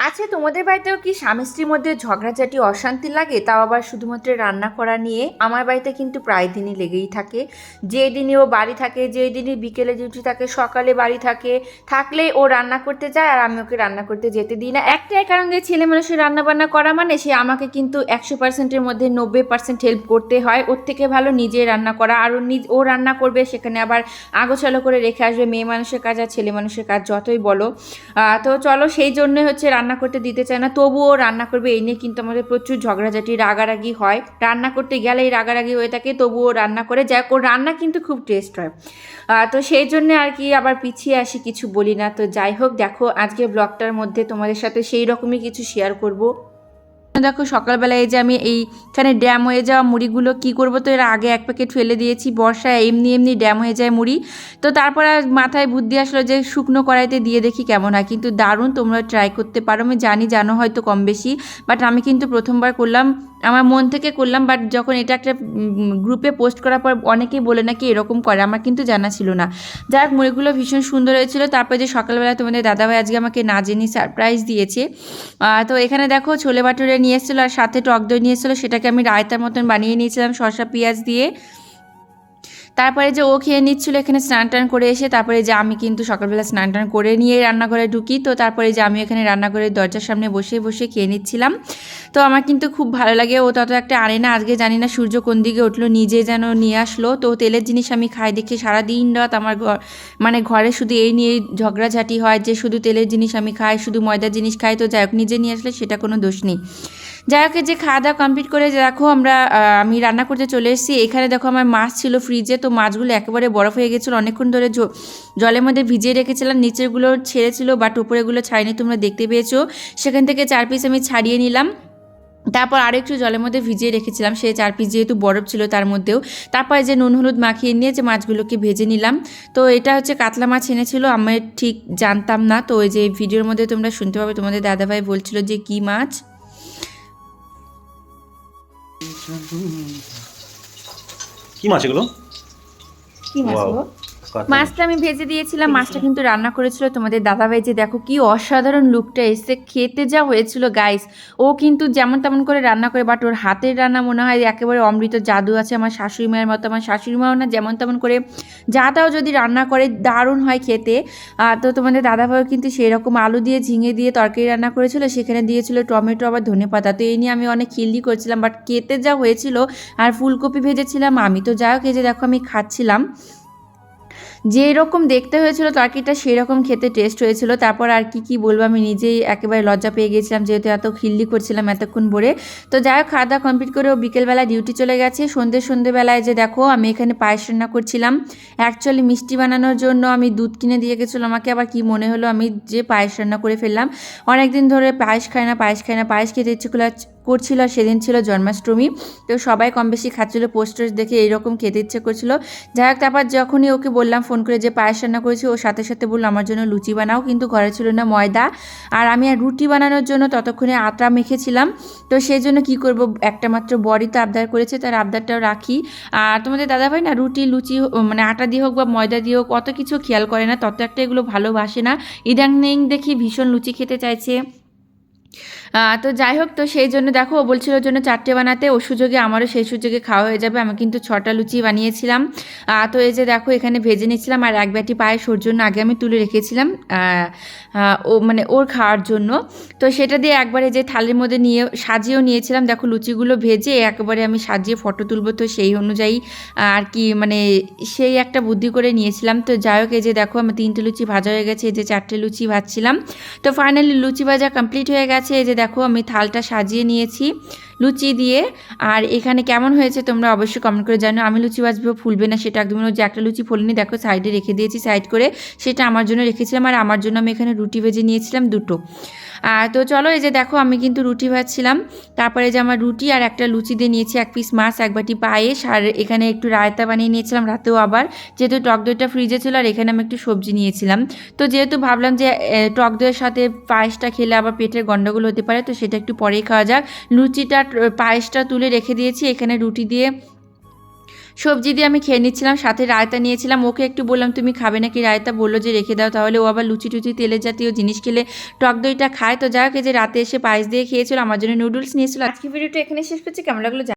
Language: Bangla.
আচ্ছা তোমাদের বাড়িতেও কি স্বামী স্ত্রীর মধ্যে ঝগড়াঝাটি, অশান্তি লাগে? তাও আবার শুধুমাত্র রান্না করা নিয়ে? আমার বাড়িতে কিন্তু প্রায় দিনই লেগেই থাকে। যে দিনই ও বাড়ি থাকে, যে দিনই বিকেলে ডিউটি থাকে, সকালে বাড়ি থাকে, থাকলে ও রান্না করতে যায় আর আমি ওকে রান্না করতে যেতে দিই না। একটাই কারণ যে ছেলে মানুষের রান্না বান্না করা মানে সে আমাকে কিন্তু একশো পার্সেন্টের মধ্যে নব্বই পার্সেন্ট হেল্প করতে হয়। ওর থেকে ভালো নিজে রান্না করা আর ও নিজ, ও রান্না করবে, সেখানে আবার আগোছালো করে রেখে আসবে। মেয়ে মানুষের কাজ আর ছেলে মানুষের কাজ যতই বলো। তো চলো সেই জন্যই হচ্ছে রান্না করতে দিতে চায় না তবুও রান্না করবে। এই নিয়ে কিন্তু আমাদের প্রচুর ঝগড়াঝাটি রাগারাগি হয়। রান্না করতে গেলেই রাগারাগি হয়ে থাকে তবুও রান্না করে যাই হোক, রান্না কিন্তু খুব টেস্ট হয়। তো সেই জন্য আর কি আবার পিছিয়ে আসি কিছু বলি না। তো যাই হোক দেখো আজকে ব্লগটার মধ্যে তোমাদের সাথে সেই রকমই কিছু শেয়ার করব। দেখো সকালবেলায় এই যে আমি এইখানে ড্যাম হয়ে যাওয়া মুড়িগুলো কি করব তো, এর আগে এক প্যাকেট ফেলে দিয়েছি, বর্ষায় এমনি এমনি ড্যাম হয়ে যায় মুড়ি। তো তারপর মাথায় বুদ্ধি আসলো যে শুকনো কড়াইতে দিয়ে দেখি কেমন হয়, কিন্তু দারুণ তোমরা ট্রাই করতে পারো, আমি জানি জানো হয়তো কম বেশি বাট আমি কিন্তু প্রথমবার করলাম। আমার মন থেকে করলাম বাট যখন এটা একটা গ্রুপে পোস্ট করার পর অনেকেই বলে নাকি এরকম করে, আমার কিন্তু জানা ছিল না। যাই হোক, মুড়িগুলো ভীষণ সুন্দর হয়েছিল। তারপরে যে সকালবেলা তোমাদের দাদাভাই আজকে আমাকে না জেনে সারপ্রাইজ দিয়েছে। তো এখানে দেখো ছোলে বাটুরে নিয়ে এসেছিল আর সাথে টক দই নিয়ে এসেছিল। সেটাকে আমি রায়তার মতন বানিয়ে নিয়েছিলাম, শসা পেঁয়াজ দিয়ে। তারপরে যে ও খেয়ে নিচ্ছিল এখানে স্নান টান করে এসে, তারপরে যে আমি কিন্তু সকালবেলা স্নান টান করে নিয়ে রান্নাঘরে ঢুকি। তো তারপরে যে আমি এখানে রান্নাঘরের দরজার সামনে বসে বসে খেয়ে নিচ্ছিলাম। তো আমার কিন্তু খুব ভালো লাগে। ও তত একটা আনে না, আজকে জানি না সূর্য কোন দিকে উঠল, নিজে যেন নিয়ে আসলো। তো তেলের জিনিস আমি খাই দেখে সারাদিন রাত আমার ঘর মানে ঘরে শুধু এই নিয়ে ঝগড়াঝাটি হয় যে শুধু তেলের জিনিস আমি খাই, শুধু ময়দার জিনিস খাই। তো যাই হোক, নিজে নিয়ে আসলে সেটা কোনো দোষ নেই। যাই হোক যে খাওয়া দাওয়া কমপ্লিট করে দেখো আমরা আমি রান্না করতে চলে এসেছি। এখানে দেখো আমার মাছ ছিল ফ্রিজে তো মাছগুলো একেবারে বরফ হয়ে গেছিল। অনেকক্ষণ ধরে জলের মধ্যে ভিজিয়ে রেখেছিলাম। নিচেরগুলো ছেড়েছিল বাট উপরেগুলো ছাড়িনি, তোমরা দেখতে পেয়েছ। সেখান থেকে চার পিস আমি ছাড়িয়ে নিলাম। তারপর আরও একটু জলের মধ্যে ভিজিয়ে রেখেছিলাম। সেই চার পিস যেহেতু বরফ ছিল, তার মধ্যেও। তারপর যে নুন হলুদ মাখিয়ে নিয়ে যে মাছগুলোকে ভেজে নিলাম। তো এটা হচ্ছে কাতলা মাছ এনেছিল, আমি ঠিক জানতাম না। তো ওই যে ভিডিওর মধ্যে তোমরা শুনতে পাবে, তোমাদের দাদাভাই বলছিল যে, কি মাছ? কি মাছ এগুলো? কি মাছ গো? মাছটা আমি ভেজে দিয়েছিলাম মাছটা কিন্তু রান্না করেছিল তোমাদের দাদাভাই। যে দেখো কি অসাধারণ লুকটা এসে খেতে যা হয়েছিল গাইস ও কিন্তু যেমন তেমন করে রান্না করে বাট ওর হাতের রান্না মনে হয় একেবারে অমৃত জাদু আছে আমার শাশুড়ি মায়ের মতো। আমার শাশুড়ি মাও না যেমন তেমন করে যা তাও যদি রান্না করে দারুণ হয় খেতে। তো তোমাদের দাদাভাইও কিন্তু সেই রকম আলু দিয়ে ঝিঙে দিয়ে তরকারি রান্না করেছিল সেখানে দিয়েছিল টমেটো আবার ধনে পাতা। তো এই নিয়ে আমি অনেক খিল্লি করছিলাম বাট খেতে যা হয়েছিল আর ফুলকপি ভেজেছিলাম আমি। তো যাই হোক এই যে দেখো আমি খাচ্ছিলাম। যে এরকম দেখতে হয়েছিল তরকারিটা সেই রকম খেতে টেস্ট হয়েছিল। তারপর আর কি কি বলব, আমি নিজেই একেবারে লজ্জা পেয়ে গেছিলাম যেহেতু এত খিল্লি করছিলাম এতক্ষণ ভরে। তো যাই হোক খাওয়া দাওয়া কমপ্লিট করে ও বিকেলবেলা ডিউটি চলে গেছে। সন্ধ্যে সন্ধ্যেবেলায় যে দেখো, আমি এখানে পায়েস রান্না করছিলাম। অ্যাকচুয়ালি মিষ্টি বানানোর জন্য আমি দুধ কিনে দিয়ে গেছিল। আমাকে আবার কি মনে হলো, আমি যে পায়েস রান্না করে ফেললাম। অনেকদিন ধরে পায়েস খাই না, পায়েস খাই না, পায়েস খেতে ইচ্ছে করছিল আর সেদিন ছিল জন্মাষ্টমী। তো সবাই কম বেশি খাচ্ছিল পোস্টার দেখে এইরকম খেতে ইচ্ছে করছিল। যাই হোক, তারপর যখনই ওকে বললাম ফোন করে যে পায়েস রান্না করেছি, ও সাথে সাথে বলল, আমার জন্য লুচি বানাও। কিন্তু ঘরে ছিল না ময়দা। আর আমি আর রুটি বানানোর জন্য ততক্ষণে আটা মেখেছিলাম। তো সেই জন্য কী করব? একটা মাত্র বড়ি তো আবদার করেছে, তার আবদারটাও রাখি। আর তোমাদের দাদাভাই না, রুটি, লুচি মানে আটা দিয়ে হোক বা ময়দা দিয়ে হোক, অত কিছু খেয়াল করে না। তত একটা এগুলো ভালোবাসে না। ইদানিং দেখি ভীষণ লুচি খেতে চাইছে। তো যাই হোক তো সেই জন্য দেখো, ও বলছিল জন্য চারটে বানাতে ও সুযোগে আমারও সেই সুযোগে খাওয়া হয়ে যাবে। আমি কিন্তু ছটা লুচি বানিয়েছিলাম। তো এই যে দেখো, এখানে ভেজে নিচ্ছিলাম আর এক ব্যাটি পায়েস ওর জন্য আগে আমি তুলে রেখেছিলাম ও মানে ওর খাওয়ার জন্য। তো সেটা দিয়ে একবারে যে থালির মধ্যে নিয়ে, সাজিয়েও নিয়েছিলাম। দেখো, লুচিগুলো ভেজে একবারে আমি সাজিয়ে ফটো তুলবো, তো সেই অনুযায়ী আর কি মানে সেই একটা বুদ্ধি করে নিয়েছিলাম। তো যাই হোক এই যে দেখো, আমার তিনটে লুচি ভাজা হয়ে গেছে, এই যে চারটে লুচি ভাজছিলাম। তো ফাইনালি লুচি ভাজা কমপ্লিট হয়ে গেছে, এই যে দেখো আমি থালটা সাজিয়ে নিয়েছি, লুচি দিয়ে। আর এখানে কেমন হয়েছে তোমরা অবশ্যই কমেন্ট করে জানো আমি লুচি বাজবো ফুলবে না সেটা একদমই। যে একটা লুচি ফুলনি, দেখো সাইডে রেখে দিয়েছি সাইড করে সেটা আমার জন্য রেখেছিলাম। আর আমার জন্য আমি এখানে রুটি ভেজে নিয়েছিলাম দুটো। আর তো চলো এই যে দেখো, আমি কিন্তু রুটি ভাজছিলাম। তারপরে যে আমার রুটি আর একটা লুচি দিয়ে নিয়েছি, এক পিস মাছ, এক বাটি পায়েস। আর এখানে একটু রায়তা বানিয়ে নিয়েছিলাম, রাতেও আবার। যেহেতু টক দইটা ফ্রিজে ছিল, আর এখানে আমি একটু সবজি নিয়েছিলাম। তো যেহেতু ভাবলাম যে টক দইয়ের সাথে পায়েসটা খেলে আবার পেটের গন্ডগোল হতে পারে, তো সেটা একটু পরেই খাওয়া যাক। লুচিটা পায়েসটা তুলে রেখে দিয়েছি। এখানে রুটি দিয়ে সবজি দিয়ে আমি খেয়ে নিচ্ছিলাম, সাথে রায়তা নিয়েছিলাম। ওকে একটু বললাম, তুমি খাবে নাকি? রায়তা বলল যে, রেখে দাও। তাহলে ও আবার লুচি টুচি, তেলের জাতীয় জিনিস খেলে টক দইটা খায়। তো যাই হোক যে রাতে এসে পায়েস দিয়ে খেয়েছিল, আমার জন্য নুডলস নিয়েছিল। আজকে ভিডিওটা এখানে শেষ করছি। কেমন লাগল।